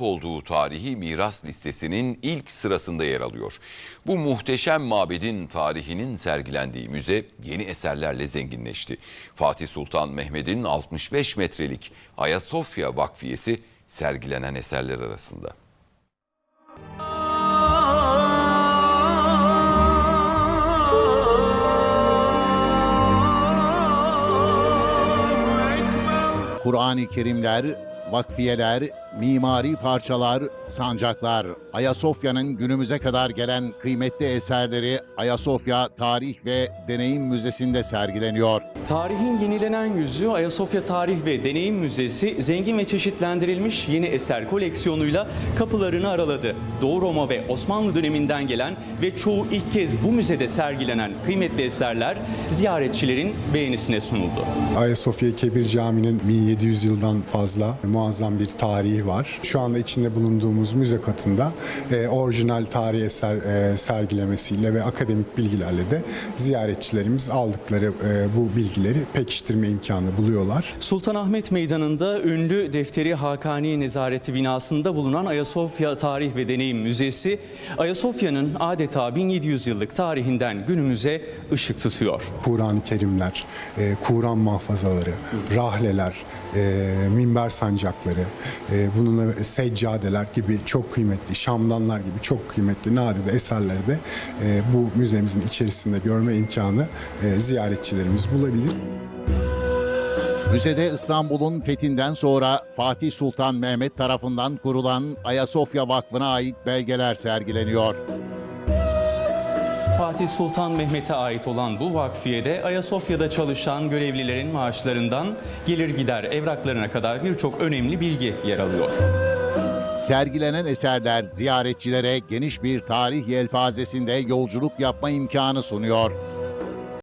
olduğu tarihi miras listesinin ilk sırasında yer alıyor. Bu muhteşem mabedin tarihinin sergilendiği müze yeni eserlerle zenginleşti. Fatih Sultan Mehmet'in 65 metrelik Ayasofya Vakfiyesi sergilenen eserler arasında. Kur'an-ı Kerimler, vakfiyeler, mimari parçalar, sancaklar, Ayasofya'nın günümüze kadar gelen kıymetli eserleri Ayasofya Tarih ve Deneyim Müzesi'nde sergileniyor. Tarihin yenilenen yüzü Ayasofya Tarih ve Deneyim Müzesi zengin ve çeşitlendirilmiş yeni eser koleksiyonuyla kapılarını araladı. Doğu Roma ve Osmanlı döneminden gelen ve çoğu ilk kez bu müzede sergilenen kıymetli eserler ziyaretçilerin beğenisine sunuldu. Ayasofya Kebir Camii'nin 1700 yıldan fazla muazzam bir tarihi var. Şu anda içinde bulunduğumuz müze katında e, orijinal tarih eser e, sergilemesiyle ve akademik bilgilerle de ziyaretçilerimiz aldıkları e, bu bilgileri pekiştirme imkanı buluyorlar. Sultanahmet Meydanı'nda ünlü Defteri Hakani Nezareti binasında bulunan Ayasofya Tarih ve Deneyim Müzesi, Ayasofya'nın adeta 1700 yıllık tarihinden günümüze ışık tutuyor. Kur'an-ı Kerimler, e, Kur'an mahfazaları, rahleler, e, minber sancakları, e, bununla seccadeler gibi çok kıymetli, şamdanlar gibi çok kıymetli nadide eserleri de e, bu müzemizin içerisinde görme imkanı e, ziyaretçilerimiz bulabilir. Müzede İstanbul'un fethinden sonra Fatih Sultan Mehmet tarafından kurulan Ayasofya Vakfı'na ait belgeler sergileniyor. Fatih Sultan Mehmet'e ait olan bu vakfiyede Ayasofya'da çalışan görevlilerin maaşlarından gelir gider evraklarına kadar birçok önemli bilgi yer alıyor. Sergilenen eserler ziyaretçilere geniş bir tarih yelpazesinde yolculuk yapma imkanı sunuyor.